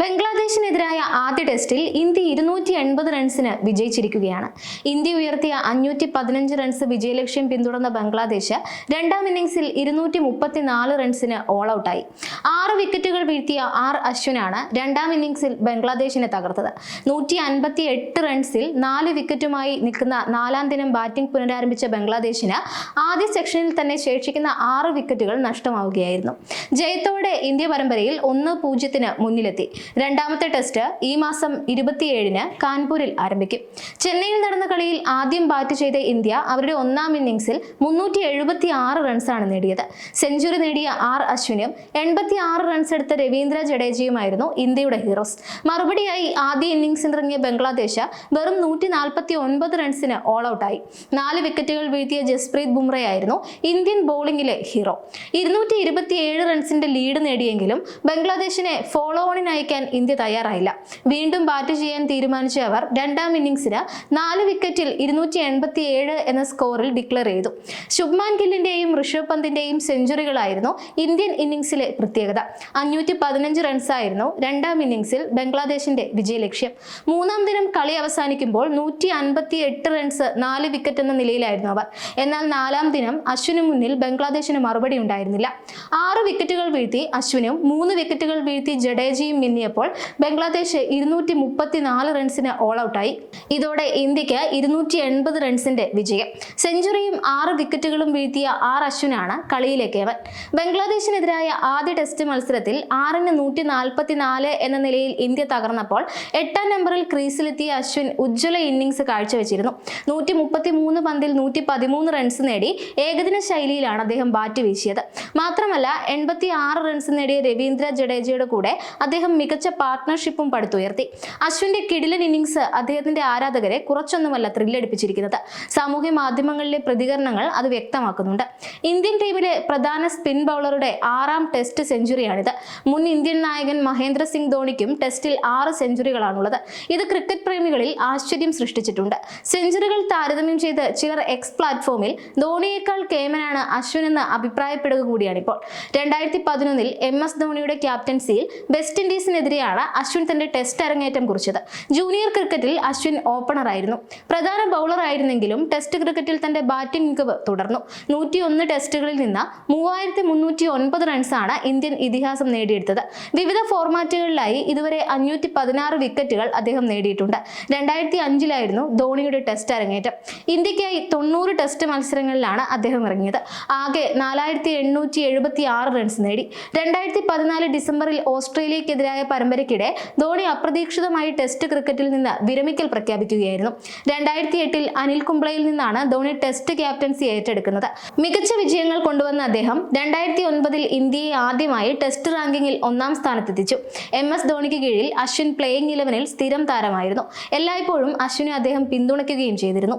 ബംഗ്ലാദേശിനെതിരായ ആദ്യ ടെസ്റ്റിൽ ഇന്ത്യ ഇരുന്നൂറ്റി എൺപത് റൺസിന് വിജയിച്ചിരിക്കുകയാണ്. ഇന്ത്യ ഉയർത്തിയ അഞ്ഞൂറ്റി പതിനഞ്ച് റൺസ് വിജയലക്ഷ്യം പിന്തുടർന്ന ബംഗ്ലാദേശ് രണ്ടാം ഇന്നിംഗ്സിൽ ഇരുന്നൂറ്റി മുപ്പത്തിനാല് റൺസിന് ഓൾ ഔട്ടായി ആറ് വിക്കറ്റുകൾ വീഴ്ത്തിയ ആർ അശ്വിനാണ് രണ്ടാം ഇന്നിംഗ്സിൽ ബംഗ്ലാദേശിനെ തകർത്തത്. നൂറ്റി അൻപത്തി എട്ട് റൺസിൽ നാല് വിക്കറ്റുമായി നിൽക്കുന്ന നാലാം ദിനം ബാറ്റിംഗ് പുനരാരംഭിച്ച ബംഗ്ലാദേശിന് ആദ്യ സെക്ഷനിൽ തന്നെ ശേഷിക്കുന്ന ആറ് വിക്കറ്റുകൾ നഷ്ടമാവുകയായിരുന്നു. ജയത്തോടെ ഇന്ത്യ പരമ്പരയിൽ ഒന്ന് പൂജ്യത്തിന് മുന്നിലെത്തി. രണ്ടാമത്തെ ടെസ്റ്റ് ഈ മാസം ഇരുപത്തിയേഴിന് കാൺപൂരിൽ ആരംഭിക്കും. ചെന്നൈയിൽ നടന്ന കളിയിൽ ആദ്യം ബാറ്റ് ചെയ്ത ഇന്ത്യ അവരുടെ ഒന്നാം ഇന്നിംഗ്സിൽ മുന്നൂറ്റി എഴുപത്തി ആറ് റൺസാണ് നേടിയത്. സെഞ്ചുറി നേടിയ ആർ അശ്വിനും എൺപത്തി ആറ് റൺസ് എടുത്ത രവീന്ദ്ര ജഡേജയുമായിരുന്നു ഇന്ത്യയുടെ ഹീറോസ് മറുപടിയായി ആദ്യ ഇന്നിംഗ്സിൽ ഇറങ്ങിയ ബംഗ്ലാദേശ് വെറും നൂറ്റി നാൽപ്പത്തി ഒൻപത് റൺസിന് ഓൾ ഔട്ടായി നാല് വിക്കറ്റുകൾ വീഴ്ത്തിയ ജസ്പ്രീത് ബുംറയായിരുന്നു ഇന്ത്യൻ ബോളിംഗിലെ ഹീറോ ഇരുന്നൂറ്റി റൺസിന്റെ ലീഡ് നേടിയെങ്കിലും ബംഗ്ലാദേശിനെ ഫോളോ ഓണിന് അയക്കാൻ ഇന്ത്യ തയ്യാറായില്ല. വീണ്ടും ബാറ്റ് ചെയ്യാൻ തീരുമാനിച്ച അവർ രണ്ടാം ഇന്നിംഗ്സിന് നാല് വിക്കറ്റിൽ ഇരുന്നൂറ്റി എൺപത്തി ഏഴ് എന്ന സ്കോറിൽ ഡിക്ലെയർ ചെയ്തു. ശുഭ്മാൻ ഗില്ലിന്റെയും ഋഷഭ് പന്തിന്റെയും സെഞ്ചുറികളായിരുന്നു ഇന്ത്യൻ ഇന്നിംഗ്സിലെ പ്രത്യേകത. അഞ്ഞൂറ്റി പതിനഞ്ച് റൺസായിരുന്നു രണ്ടാം ഇന്നിംഗ്സിൽ ബംഗ്ലാദേശിന്റെ വിജയലക്ഷ്യം മൂന്നാം ദിനം കളി അവസാനിക്കുമ്പോൾ നൂറ്റി അൻപത്തി എട്ട് റൺസ് നാല് വിക്കറ്റ് എന്ന നിലയിലായിരുന്നു അവർ. എന്നാൽ നാലാം ദിനം അശ്വിന് മുന്നിൽ ബംഗ്ലാദേശിന് മറുപടി ഉണ്ടായിരുന്നില്ല. ആറ് വിക്കറ്റുകൾ വീഴ്ത്തി അശ്വിനും മൂന്ന് വിക്കറ്റുകൾ വീഴ്ത്തി ജഡേജയും മിന്നിയപ്പോൾ ബംഗ്ലാദേശ് ഇരുന്നൂറ്റി മുപ്പത്തിനാല് റൺസിന് ഓൾ ഔട്ടായി ഇതോടെ ഇന്ത്യയ്ക്ക് ഇരുന്നൂറ്റി എൺപത് റൺസിന്റെ വിജയം. സെഞ്ചുറിയും ആറ് വിക്കറ്റുകളും വീഴ്ത്തിയ ആർ അശ്വിനാണ് കളിയിലേക്കേവൻ ബംഗ്ലാദേശിനെതിരായ ആദ്യ ടെസ്റ്റ് മത്സരത്തിൽ ആറിന് നൂറ്റി നാൽപ്പത്തിനാല് എന്ന നിലയിൽ ഇന്ത്യ തകർന്നപ്പോൾ എട്ടാം നമ്പറിൽ ക്രീസിലെത്തിയ അശ്വിൻ ഉജ്ജ്വല ഇന്നിംഗ്സ് കാഴ്ചവെച്ചിരുന്നു. നൂറ്റി മുപ്പത്തി മൂന്ന് പന്തിൽ നൂറ്റി പതിമൂന്ന് റൺസ് നേടി ഏകദിന ശൈലിയിലാണ് അദ്ദേഹം ബാറ്റ് വീശിയത്. മാത്രമല്ല എൺപത്തി ആറ് റൺസ് നേടിയ രവീന്ദ്ര ജഡേജയുടെ കൂടെ അദ്ദേഹം മികച്ച പാർട്ട്ണർഷിപ്പും പടുത്തുയർത്തി. അശ്വിന്റെ കിടിലൻ ഇന്നിംഗ്സ് അദ്ദേഹത്തിന്റെ ആരാധകരെ കുറച്ചൊന്നുമല്ല ത്രില്ലടിപ്പിച്ചിരിക്കുന്നത് സാമൂഹ്യ മാധ്യമങ്ങളിലെ പ്രതികരണങ്ങൾ അത് വ്യക്തമാക്കുന്നുണ്ട്. ഇന്ത്യൻ ടീമിലെ പ്രധാന സ്പിൻ ബൗളറുടെ ആറാം ടെസ്റ്റ് സെഞ്ചുറിയാണിത് മുൻ ഇന്ത്യൻ നായകൻ മഹേന്ദ്ര സിംഗ് ധോണിക്കും ടെസ്റ്റിൽ ആറ് സെഞ്ചുറികളാണുള്ളത് ഇത് ക്രിക്കറ്റ് പ്രേമികളിൽ ആശ്ചര്യം സൃഷ്ടിച്ചിട്ടുണ്ട്. സെഞ്ചുറികൾ താരതമ്യം ചെയ്ത് ചിലർ എക്സ് പ്ലാറ്റ്ഫോമിൽ ധോണിയേക്കാൾ കേമനാണ് അശ്വിൻ എന്ന് അഭിപ്രായപ്പെടുക കൂടിയാണിപ്പോൾ. രണ്ടായിരത്തി പതിനൊന്നിൽ എം എസ് ധോണിയുടെ ക്യാപ്റ്റൻസിയിൽ വെസ്റ്റ് ഇൻഡീസിനെതിരെയാണ് അശ്വിൻ തന്റെ ടെസ്റ്റ് അരങ്ങേറ്റം കുറിച്ചത്. ജൂനിയർ ക്രിക്കറ്റിൽ അശ്വിൻ ഓപ്പണറായിരുന്നു പ്രധാന ബൗളർ ആയിരുന്നെങ്കിലും ടെസ്റ്റ് ക്രിക്കറ്റിൽ തന്റെ ബാറ്റിംഗ് മികവ് തുടർന്നു. നൂറ്റിയൊന്ന് ടെസ്റ്റുകളിൽ നിന്ന് മൂവായിരത്തി മുന്നൂറ്റി ഒൻപത് റൺസാണ് ഇന്ത്യൻ ഇതിഹാസം നേടിയെടുത്തത്. വിവിധ ഫോർമാറ്റുകളിലായി ഇതുവരെ അഞ്ഞൂറ്റി പതിനാറ് വിക്കറ്റുകൾ അദ്ദേഹം നേടിയിട്ടുണ്ട്. രണ്ടായിരത്തി അഞ്ചിലായിരുന്നു ധോണിയുടെ ടെസ്റ്റ് അരങ്ങേറ്റം. ഇന്ത്യക്കായി തൊണ്ണൂറ് ടെസ്റ്റ് മത്സരങ്ങളിലാണ് അദ്ദേഹം ഇറങ്ങിയത്. ആകെ നാലായിരത്തി എണ്ണൂറ്റി എഴുപത്തി ആറ് റൺസ് നേടി. രണ്ടായിരത്തി പതിനാല് ഡിസംബറിൽ ഓസ്ട്രേലിയക്കെതിരായ പരമ്പരയ്ക്കിടെ ധോണി അപ്രതീക്ഷിതമായി ടെസ്റ്റ് ക്രിക്കറ്റിൽ നിന്ന് വിരമിക്കൽ പ്രഖ്യാപിക്കുകയായിരുന്നു. രണ്ടായിരത്തി എട്ടിൽ അനിൽ കുംബ്ലയിൽ നിന്നാണ് ധോണി ടെസ്റ്റ് ക്യാപ്റ്റൻസി ഏറ്റെടുക്കുന്നത്. മികച്ച വിജയങ്ങൾ കൊണ്ടുവന്ന അദ്ദേഹം രണ്ടായിരത്തി ഒൻപതിൽ ഇന്ത്യയെ ആദ്യമായി ടെസ്റ്റ് റാങ്കിങ്ങിൽ ഒന്നാം സ്ഥാനത്തെത്തിച്ചു. എം എസ് ധോണിക്ക് കീഴിൽ അശ്വിൻ പ്ലേയിങ് ഇലവനിൽ സ്ഥിരം താരമായിരുന്നു. എല്ലായ്പ്പോഴും അശ്വിനെ അദ്ദേഹം പിന്തുണയ്ക്കുകയും ചെയ്തിരുന്നു.